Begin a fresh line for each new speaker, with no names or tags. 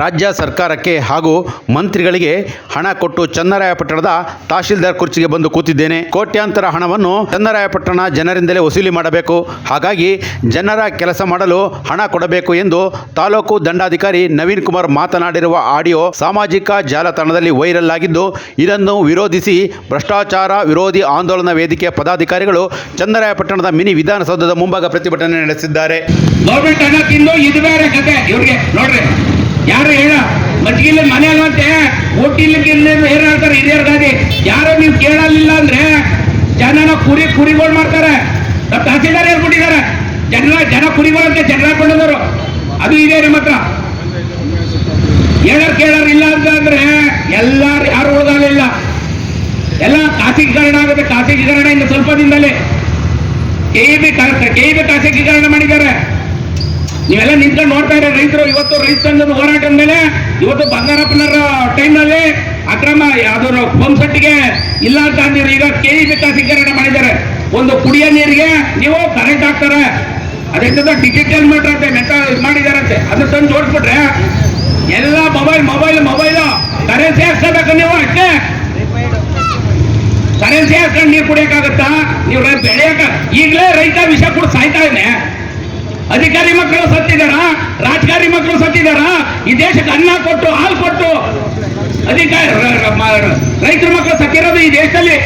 ರಾಜ್ಯ ಸರ್ಕಾರಕ್ಕೆ ಹಾಗೂ ಮಂತ್ರಿಗಳಿಗೆ ಹಣ ಕೊಟ್ಟು ಚನ್ನರಾಯಪಟ್ಟಣದ ತಹಶೀಲ್ದಾರ್ ಕುರ್ಚಿಗೆ ಬಂದು ಕೂತಿದ್ದೇನೆ. ಕೋಟ್ಯಾಂತರ ಹಣವನ್ನು ಚನ್ನರಾಯಪಟ್ಟಣ ಜನರಿಂದಲೇ ವಸೂಲಿ ಮಾಡಬೇಕು. ಹಾಗಾಗಿ ಜನರ ಕೆಲಸ ಮಾಡಲು ಹಣ ಕೊಡಬೇಕು ಎಂದು ತಾಲೂಕು ದಂಡಾಧಿಕಾರಿ ನವೀನ್ ಕುಮಾರ್ ಮಾತನಾಡಿರುವ ಆಡಿಯೋ ಸಾಮಾಜಿಕ ಜಾಲತಾಣದಲ್ಲಿ ವೈರಲ್ ಆಗಿದ್ದು, ಇದನ್ನು ವಿರೋಧಿಸಿ ಭ್ರಷ್ಟಾಚಾರ ವಿರೋಧಿ ಆಂದೋಲನ ವೇದಿಕೆಯ ಪದಾಧಿಕಾರಿಗಳು ಚನ್ನರಾಯಪಟ್ಟಣದ ಮಿನಿ ವಿಧಾನಸೌಧದ ಮುಂಭಾಗ ಪ್ರತಿಭಟನೆ ನಡೆಸಿದ್ದಾರೆ.
ಯಾರು ಹೇಳ? ಮಜ್ಗಿಲ್ಲ ಮನೆ ಅಲ್ವಂತೆ ಹೋಟಿಲ್ಗೆ ಏನ್ ಹೇಳ್ತಾರೆ ಹಿರಿಯರ್ ಗಾದಿ ಯಾರು ನೀವು ಕೇಳಲಿಲ್ಲ ಅಂದ್ರೆ ಜನನ ಕುರಿ ಕುರಿಗಳು ಮಾಡ್ತಾರೆ. ತಹಸೀಲ್ದಾರ್ ಹೇಳ್ಬಿಟ್ಟಿದ್ದಾರೆ. ಜನ ಜನ ಅಂತ ಜನ ಕೊಂಡವರು ಅದು ಇದೆ ನಮ್ಮ ಹತ್ರ. ಹೇಳರ್ ಕೇಳರ್ ಇಲ್ಲ ಅಂತ ಅಂದ್ರೆ ಎಲ್ಲಾರು ಯಾರು ಓದಲಿಲ್ಲ ಎಲ್ಲ ಖಾಸಗೀಕರಣ ಆಗುತ್ತೆ. ಖಾಸಗೀಕರಣ ಇನ್ನು ಸ್ವಲ್ಪ ದಿನದಲ್ಲಿ ಕೆ ಬಿ ಕೆ ಬಿ ಖಾಸಗೀಕರಣ ಮಾಡಿದ್ದಾರೆ. ನೀವೆಲ್ಲ ನಿಂತ್ಕೊಂಡು ನೋಡ್ತಾ ಇರೋ ರೈತರು, ಇವತ್ತು ರೈತ ಸಂಘದ ಹೋರಾಟದ ಮೇಲೆ, ಇವತ್ತು ಬಂಗಾರಪ್ಪನವರ ಟೈಮ್ನಲ್ಲಿ ಅಕ್ರಮ ಯಾವ್ದಾರು ಪಂಪ್ ಸೆಟ್ಗೆ ಇಲ್ಲ ಅಂತ ಅಂದಿರು ಈಗ ಕೆ ಬಿ ಖಾಸಗೀಕರಣ ಮಾಡಿದ್ದಾರೆ. ಒಂದು ಕುಡಿಯ ನೀರಿಗೆ ನೀವು ಕರೆಂಟ್ ಹಾಕ್ತಾರೆ. ಅದೆಂತ ಡಿಜಿಟಲ್ ಮೀಟರ್ ಮೆಟ ಮೆತ್ತ ಇದು ಮಾಡಿದಾರಂತೆ ಅದನ್ನ ತಂದು ಜೋಡಿಸ್ಬಿಟ್ರೆ ಎಲ್ಲ ಮೊಬೈಲ್ ಮೊಬೈಲ್ ಮೊಬೈಲ್ ಕರೆನ್ಸಿ ಹಾಕ್ಸ್ಕೋಬೇಕು ನೀವು ಅಷ್ಟೇ ಕರೆನ್ಸಿ ಹಾಕ್ಕೊಂಡು ನೀರು ಕುಡಿಯಕ್ಕಾಗತ್ತಾ? ನೀವು ಬೆಳೆಯಕ್ಕ ಬೆಳೆಯಕ ಈಗಲೇ ರೈತ ವಿಷ ಕೂಡ ಸಾಯ್ತಾ ಇದ್ದಾನೆ ಅಧಿಕಾರಿ ಮಕ್ಕಳು ಸತ್ತಿದಾರ ರಾಜಕಾರಿ ಮಕ್ಕಳು ಸತ್ತಿದಾರ ಈ ದೇಶಕ್ಕೆ ಅನ್ನ ಕೊಟ್ಟು, ಹಾಲು ಕೊಟ್ಟು ಅಧಿಕಾರಿ ರೈತರ ಮಕ್ಕಳು ಸತ್ತಿರೋದು ಈ ದೇಶದಲ್ಲಿ.